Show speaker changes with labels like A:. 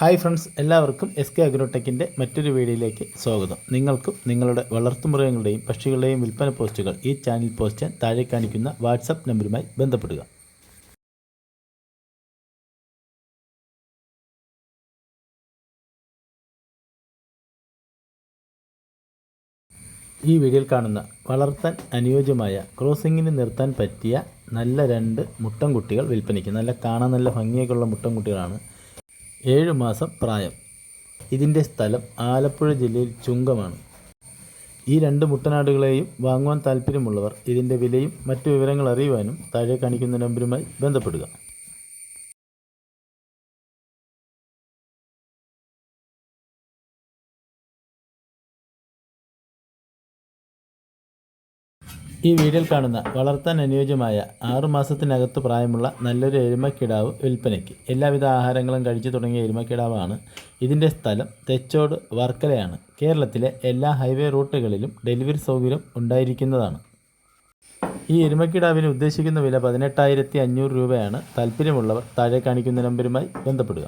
A: Hi friends എല്ലാവർക്കും S K അഗ്രോടെക്കിന്റെ മറ്റൊരു വീഡിയോയിലേക്ക് സ്വാഗതം. നിങ്ങൾക്കും നിങ്ങളുടെ വളർത്തുമൃഗങ്ങളുടെയും പക്ഷികളുടെയും വിൽപ്പന പോസ്റ്റുകൾ ഈ ചാനൽ പോസ്റ്റ് ചെയ്യാൻ താഴെ കാണിക്കുന്ന വാട്സപ്പ് നമ്പറുമായി ബന്ധപ്പെടുക. ഈ വീഡിയോയിൽ കാണുന്ന വളർത്താൻ അനുയോജ്യമായ ക്രോസിങ്ങിന് നിർത്താൻ പറ്റിയ നല്ല രണ്ട് മുട്ടൻകുട്ടികൾ വിൽപ്പനയ്ക്ക്. നല്ല കാണാൻ നല്ല ഭംഗിയൊക്കെയുള്ള മുട്ടൻകുട്ടികളാണ് ഏഴ് മാസം പ്രായം. ഇതിന്റെ സ്ഥലം ആലപ്പുഴ ജില്ലയിൽ ചുങ്കമാണ്. ഈ രണ്ട് മുട്ടനാടുകളെയും വാങ്ങുവാൻ താല്പര്യമുള്ളവർ ഇതിന്റെ വിലയും മറ്റു വിവരങ്ങൾ അറിയുവാനും താഴെ കാണിക്കുന്ന നമ്പരുമായി ബന്ധപ്പെടുക. ഈ വീഡിയോയിൽ കാണുന്ന വളർത്താൻ അനുയോജ്യമായ ആറുമാസത്തിനകത്ത് പ്രായമുള്ള നല്ലൊരു എരുമക്കിടാവ് വിൽപ്പനയ്ക്ക് എല്ലാവിധ ആഹാരങ്ങളും കഴിച്ചു തുടങ്ങിയ എരുമക്കിടാവാണ്. ഇതിന്റെ സ്ഥലം തെച്ചോട് വർക്കലയാണ്. കേരളത്തിലെ എല്ലാ ഹൈവേ റൂട്ടുകളിലും ഡെലിവറി സൗകര്യം ഉണ്ടായിരിക്കുന്നതാണ്. ഈ എരുമക്കിടാവിന് ഉദ്ദേശിക്കുന്ന വില പതിനെട്ടായിരത്തി അഞ്ഞൂറ് രൂപയാണ്. താല്പര്യമുള്ളവർ താഴെ കാണിക്കുന്ന നമ്പരുമായി ബന്ധപ്പെടുക.